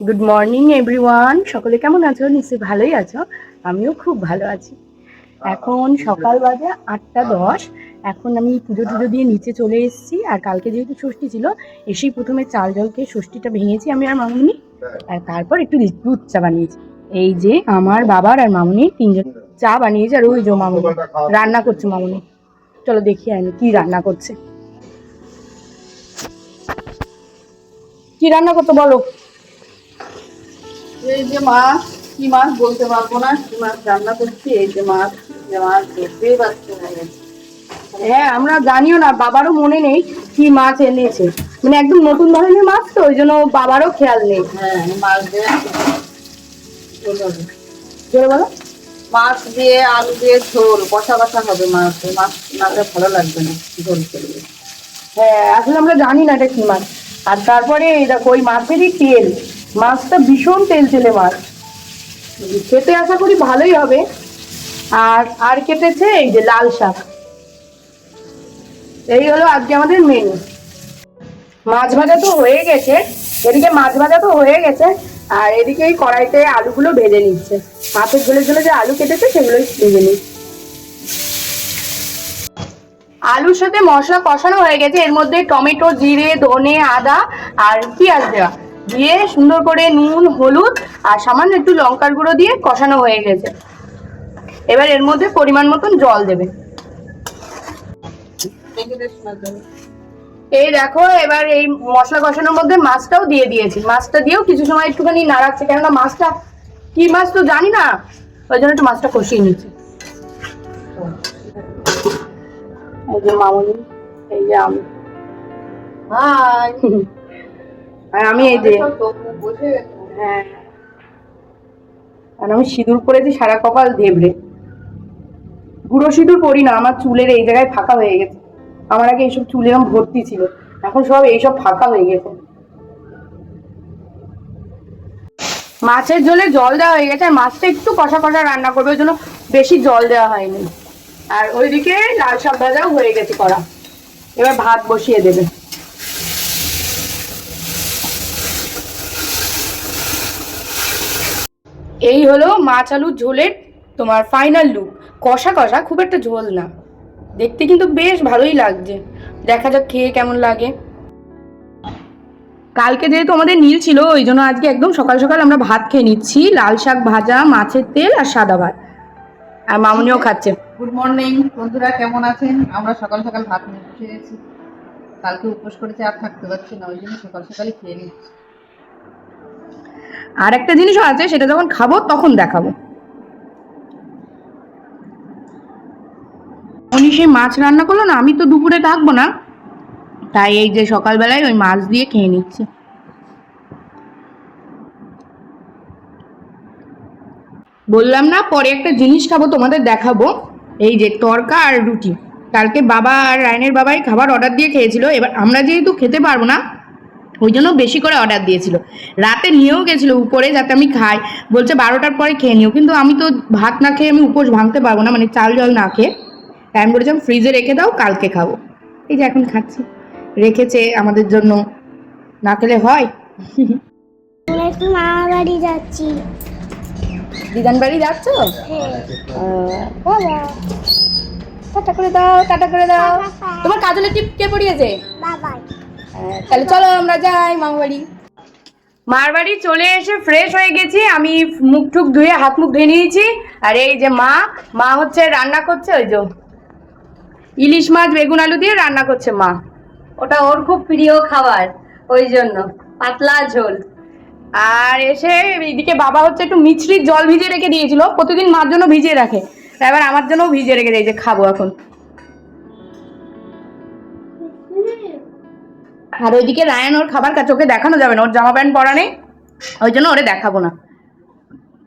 Good morning everyone সকলে কেমন আছো? নিশ্চয়ই ভালোই আছো। আমিও খুব ভালো আছি। এখন সকাল বাজে আটটা দশ। এখন আমি পুজো টুজো দিয়ে নিচে চলে এসেছি। আর কালকে যেহেতু ষষ্ঠী ছিল এসেই প্রথমে চাল জলকে ষষ্ঠীটা ভেঙেছি আমি আর মামুনি। আর তারপর একটু দুধ চা বানিয়েছি। এই যে আমার বাবার আর মামুনি তিনজন চা বানিয়েছে আর ওই যে মামুনি রান্না করছে মামুনি। চলো দেখি আমি কি রান্না করছে। কি রান্না করতো বলো? এই যে মাছ কি মাছ বলতে পারব না? কি মাছ রান্না করছি? এই যে মাছ যে মাছ দেখতেই পাচ্ছি হ্যাঁ আমরা জানিও না বাবারও মনে নেই কি মাছ এনেছে। মানে একদম নতুন ধরনের মাছ তো ওই জন্য বাবারও খেয়াল নেই। হ্যাঁ মাছ দিয়ে বলো। মাছ দিয়ে আলু দিয়ে ঝোল কষা কষা হবে মাছ। মাছ না ভালো লাগবে না ঝোল করবে হ্যাঁ আসলে আমরা জানি না এটা কি মাছ। আর তারপরে এই দেখো ওই মাছেরই তেল। মাছটা ভীষণ তেল তেলে মাছ। খেতে আশা করি ভালোই হবে। আর আর কেটেছে এই যে লাল শাক। এই হলো আজকে আমাদের মেনু মাছ ভাজা তো হয়ে গেছে। এদিকে মাছ ভাজা তো হয়ে গেছে। আর এদিকে এই কড়াইতে আলুগুলো ভেজে নিচ্ছে। মাছের ঝোলে ঝোলে যে আলু কেটেছে, সেগুলোই ভেজে নিচ্ছে। আলুর সাথে মশলা কষানো হয়ে গেছে। এর মধ্যে টমেটো, জিরে, ধনে, আদা আর পেঁয়াজ দেওয়া। দিয়ে সুন্দর করে নুন হলুদ আর সামান্য একটু লঙ্কার গুঁড়ো দিয়ে কষানো হয়ে গেছে। এবার এর মধ্যে পরিমাণ মতন জল দেবে। এই দেখো এবার এই মশলা কষানোর মধ্যে মাছটাও দিয়ে দিয়েছি। মাছটা দিয়েও কিছু সময় একটুখানি নাড়াচ্ছে কেননা মাছটা কি মাছ তো জানি না ওই জন্য একটু মাছটা কষিয়ে নিচ্ছি। এই যে মামনি এই যে আমি। হাই আর আমি এই যে। হ্যাঁ। আর আমি সিঁদুর পরেছি সারা কপাল দেবরে গুঁড়ো সিঁদুর পরি না আমার চুলের এই জায়গায় ফাঁকা হয়ে গেছে। আমার আগে এইসব চুল এরকম ভর্তি ছিল এখন সব এইসব ফাঁকা হয়ে গেছে। মাছের ঝোলে জল দেওয়া হয়ে গেছে আর মাছটা একটু কষা কষা রান্না করবে ওই জন্য বেশি জল দেওয়া হয়নি। আর ওইদিকে লাল শাক ভাজাও হয়ে গেছে করা এবার ভাত বসিয়ে দেবে। এই হলো মাছ আলুর ঝোলের তোমার ফাইনাল লুক কষা কষা, খুব একটা ঝোল না। দেখতে কিন্তু বেশ ভালোই লাগছে। দেখা যাক খেয়ে কেমন লাগে। কালকে যেহেতু আমাদের নীল ছিল, ওই জন্য আজকে একদম সকাল সকাল আমরা ভাত খেয়ে নিচ্ছি। লাল শাক ভাজা, মাছের তেল আর সাদা ভাত। আর মামুনিও খাচ্ছে। গুড মর্নিং বন্ধুরা, কেমন আছেন? আমরা সকাল সকাল ভাত বসে কালকে উপোস করেছি, আর থাকতে পারছি না, ওই জন্য সকাল সকালই খেয়ে নিচ্ছি। আর একটা জিনিসও আছে, সেটা যখন খাব তখন দেখাবো। উনি সেই মাছ রান্না করল না, আমি তো দুপুরে থাকব না। তাই এই যে সকালবেলায় ওই মাছ দিয়ে খেয়ে নিচ্ছি। বললাম না, পরে একটা জিনিস খাব, তোমাদের দেখাবো। এই যে তরকা আর রুটি। কালকে বাবা আর রায়নের বাবাই খাবার অর্ডার দিয়ে খেয়েছিল, এবার আমরা যেহেতু খেতে পারব না ওই জন্য বেশি করে অর্ডার দিয়েছিল। রাতে নিয়েও গেছিল উপরে যাতে আমি খাই। বলছে বারোটার পরে খেয়ে নিও। কিন্তু আমি তো ভাত না খেয়ে আমি উপোস ভাঙতে পারব না মানে চাল জল না খেয়ে। তাই আমি বলেছিলাম ফ্রিজে রেখে দাও কালকে খাব। এই যে এখন খাচ্ছি। রেখেছে আমাদের জন্য। না খেলে হয়? আমরা একটু মামা বাড়ি যাচ্ছি। দিদান বাড়ি যাচ্ছ? হ্যাঁ। বাবা। টাটা করে দাও টাটা করে দাও। তোমার কাজলের টিপ কে পড়িয়েছে? হ্যাঁ, তাহলে চলো আমরা যাই মামা বাড়ি মার বাড়ি চলে এসে ফ্রেশ হয়ে গেছি আমি মুখ টুক ধুয়ে হাত মুখ ধুয়ে নিয়েছি। আর এই যে মা মা হচ্ছে রান্না করছে ওই যে ইলিশ মাছ বেগুন আলু দিয়ে রান্না করছে মা। ওটা ওর খুব প্রিয় খাবার ওই জন্য পাতলা ঝোল। আর এসে এইদিকে বাবা হচ্ছে একটু মিছরির জল ভিজিয়ে রেখে দিয়েছিল প্রতিদিন মার জন্য ভিজিয়ে রাখে। এবার আমার জন্য ভিজিয়ে রেখে দিয়েছে খাব এখন। আর ওইদিকে রায়ান ওর খাবার কাছে ওকে দেখানো যাবে না ওর জামা প্যান্ট পরা নেই ওই জন্য ওরে দেখাবো না।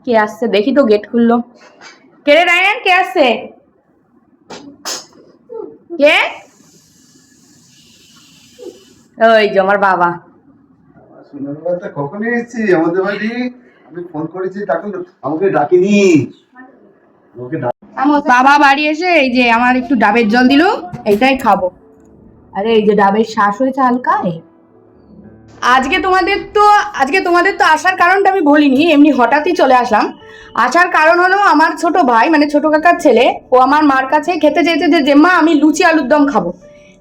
কে আসছে? দেখি তো গেট খুললো। কে রে রায়ান? কে আসছে? কে? ওই যে আমার বাবা। সোনার বাবা কখন এসেছি আমাদের বাড়ি। আমি ফোন করেছি তখন আমাকে ডাকিনি। বাবা বাড়ি এসে এই যে আমার একটু ডাবের জল দিল এইটাই খাব। আরে, এই যে ডাবের শ্বাস হয়েছে হালকা আজকে তোমাদের তো, আজকে তোমাদের তো আসার কারণটা আমি বলিনি, এমনি হঠাৎই চলে আসলাম। আসার কারণ হলো আমার ছোট ভাই মানে ছোট কাকার ছেলে, ও আমার মার কাছে খেতে চেয়েছে যে যে মা, আমি লুচি আলুর দম খাব।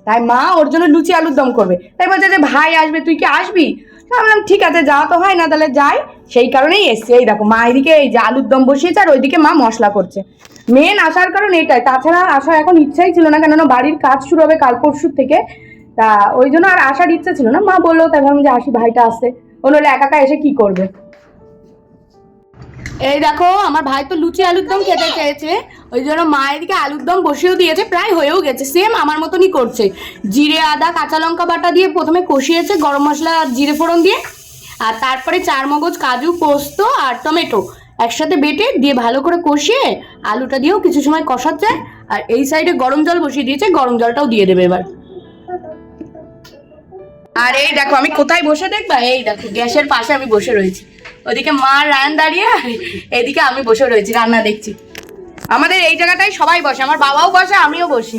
তাই মা ওর জন্য লুচি আলুর দম করবে। তাই বলছে যে, ভাই আসবে, তুই কি আসবি? আমি বললাম, ঠিক আছে, যাওয়া তো হয় না, তাহলে যাই। সেই কারণেই এসছে। এই দেখো, মা এদিকে এই যে আলুর দম বসিয়েছে, আর ওইদিকে মা মশলা করছে। মেন আসার কারণ এটাই। তাছাড়া আসার এখন ইচ্ছাই ছিল না, কেননা বাড়ির কাজ শুরু হবে কাল পরশুর থেকে। তা ওই জন্য আর আসার ইচ্ছা ছিল না। মা বলল তাই ভাবলাম যে আসি, ভাইটা আসছে ও নইলে একা এসে কি করবে? এই দেখো, আমার ভাই তো লুচি, আলুর দম খেতে চেয়েছে। ওই জন্য মা এদিকে আলুর দম বসিয়েও দিয়েছে, প্রায় হয়েও গেছে। সেম আমার মতনই করছে। জিরে, আদা, কাঁচা লঙ্কা বাটা দিয়ে প্রথমে কষিয়েছে, গরম মশলা, জিরে ফোড়ন দিয়ে। আর তারপরে চার মগজ কাজু, পোস্ত আর টমেটো। একসাথে বেটে দিয়ে ভালো করে কষিয়ে আলুটা দিয়েও কিছু সময় কষাচ্ছে। আর এই সাইডে গরম জল বসিয়ে দিয়েছে, গরম জলটাও দিয়ে দেবে এবার। আর এই দেখো, আমি কোথায় বসে দেখবা? এই দেখো, গ্যাসের পাশে আমি বসে রয়েছি। ওদিকে মা রান দাঁড়িয়ে এদিকে আমি বসে রয়েছি, রান্না দেখছি। আমাদের এই জায়গাটাই সবাই বসে, আমার বাবাও বসে, আমিও বসি।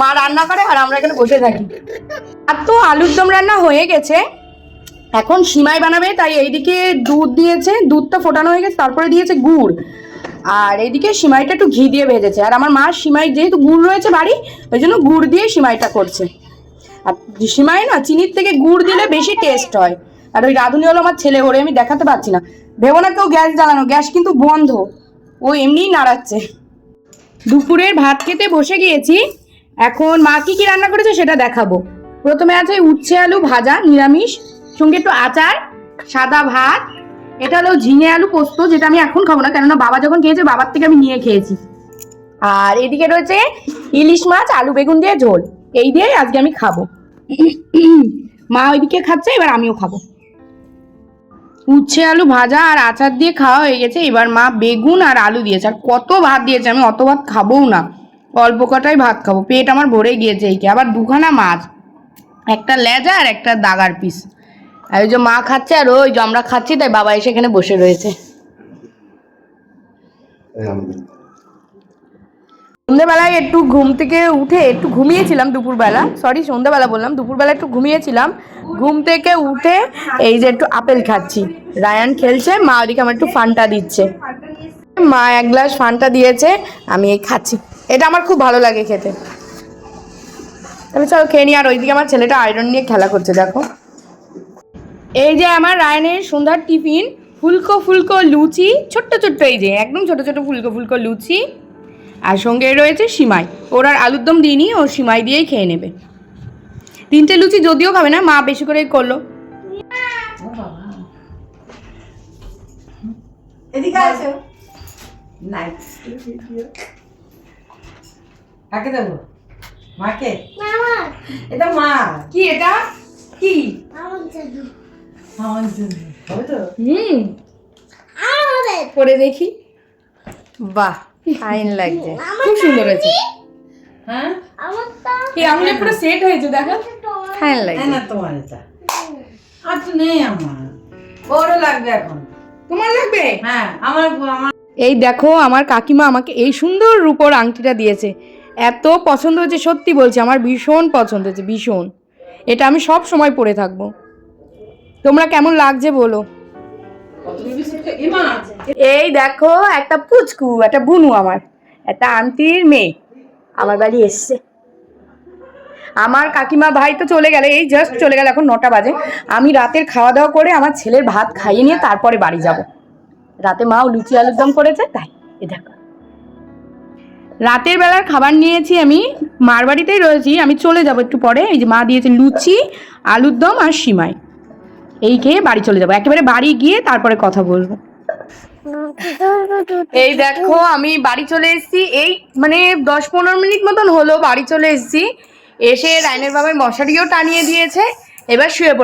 মা রান্না করে, আর আমরা এখানে বসে থাকি। আর তো আলুর দম রান্না হয়ে গেছে। এখন সিমাই বানাবে, তাই এইদিকে দুধ দিয়েছে, দুধটা ফোটানো হয়ে গেছে, তারপরে দিয়েছে গুড়। আর এইদিকে সিমাইটা একটু ঘি দিয়ে ভেজেছে। আর আমার মা সিমাই যেহেতু গুড় রয়েছে বাড়ি, ওই জন্য গুড় দিয়ে সিমাইটা করছে। আর সিমাই না, চিনির থেকে গুড় দিলে বেশি টেস্ট হয়। আর ওই রাঁধুনি হলো আমার ছেলে, ওরে আমি দেখাতে পারছি না। ভেবো না কেউ গ্যাস জ্বালানো, গ্যাস কিন্তু বন্ধ। ও এমনিই নাড়াচ্ছে। দুপুরের ভাত খেতে বসে গিয়েছি। এখন মা কি কি রান্না করেছে সেটা দেখাবো। প্রথমে আছে উচ্ছে আলু ভাজা, নিরামিষ। সঙ্গে একটু আচার, সাদা ভাত, এটা হলো ঝিঙে আলু পোস্ত, যেটা আমি এখন খাব না, কেননা বাবা যখন খেয়েছে, বাবার থেকে আমি নিয়ে খেয়েছি। আর এদিকে রয়েছে ইলিশ মাছ, আলু বেগুন দিয়ে ঝোল, এই দিয়ে আজকে আমি খাব। মা ওইদিকে খাচ্ছে, এবার আমিও খাব। উচ্ছে আলু ভাজা আর আচার দিয়ে খাওয়া হয়ে গেছে, এবার মা বেগুন আর আলু দিয়েছে, আর কত ভাত দিয়েছে, আমি অত ভাত খাবোও না। অল্প কটাই ভাত খাব, পেট আমার ভরে গিয়েছে এইকে, আবার দুখানা মাছ, একটা লেজা আর একটা দাগার পিস। আর ওই যে মা খাচ্ছে আর ওই যে আমরা খাচ্ছি, তাই বাবা এসে এখানে বসে রয়েছে। সন্ধ্যেবেলায় একটু ঘুম থেকে উঠে একটু ঘুমিয়েছিলাম দুপুরবেলা। সরি সন্ধ্যেবেলা বললাম, দুপুরবেলা একটু ঘুমিয়েছিলাম। ঘুম থেকে উঠে এই যে একটু আপেল খাচ্ছি। রায়ান খেলছে, মা ওদিকে আমার একটু ফান্টা দিচ্ছে। মা এক গ্লাস ফান্টা দিয়েছে, আমি এই খাচ্ছি। এটা আমার খুব ভালো লাগে খেতে। তাহলে চলো খেয়ে নি আর ওইদিকে আমার ছেলেটা আয়রন নিয়ে খেলা করছে, দেখো। এই যে আমার রায়নের সন্ধ্যার টিফিন ফুলকো ফুলকো লুচি ছোট্ট ছোট্ট এই যে একদম ছোট ছোট ফুলকো ফুলকো লুচি। আর সঙ্গে রয়েছে সিমাই। ওর আর আলুর দম দিইনি ও সিমাই দিয়েই খেয়ে নেবে। তিনটে লুচি যদিও খাবে না মা বেশি করেই করল। কাকে দেবো? মাকে? এটা মা। কি এটা? কি? আমার জন্য আমার জন্য হবে তো হুম। পরে দেখি। বাহ ফাইন লাগছে। খুব সুন্দর হয়েছে। হ্যাঁ? এই আঙুলে পুরো সেট হয়েছে দেখো। ফাইন লাগছে। না তোমার এটা আর তো নেই আমার। ওরও লাগবে এখন। তোমার লাগবে? হ্যাঁ আমার আমার এই দেখো আমার কাকিমা আমাকে এই সুন্দর রূপোর আংটিটা দিয়েছে। এত পছন্দ হয়েছে সত্যি বলছি আমার ভীষণ পছন্দ হয়েছে ভীষণ। এটা আমি সব সময় পরে থাকব। তোমরা কেমন লাগছে বলো? এই দেখো, একটা পুচকু, একটা বুনু আমার, একটা আন্টির মেয়ে আমার বাড়ি এসছে। আমার কাকিমা ভাই তো চলে গেলে, এই জাস্ট চলে গেল এখন নটা বাজে। আমি রাতের খাওয়া দাওয়া করে আমার ছেলের ভাত খাইয়ে নিয়ে তারপরে বাড়ি যাব। রাতে মাও লুচি আলুর দম করেছে, তাই এ দেখো। রাতের বেলার খাবার নিয়েছি আমি, মার বাড়িতেই রয়েছি, আমি চলে যাব একটু পরে। এই যে মা দিয়েছে লুচি, আলুর দম আর সিমাই। এই খেয়ে বাড়ি চলে যাব। একেবারে বাড়ি গিয়ে তারপরে কথা বলব। এই দেখো আমি বাড়ি চলে এসেছি। এই মানে দশ পনেরো মিনিট মতন হলো বাড়ি চলে এসেছি। এসে রাইনের বাবা মশারিও টানিয়ে দিয়েছে। এবার শুয়ে পড়ব।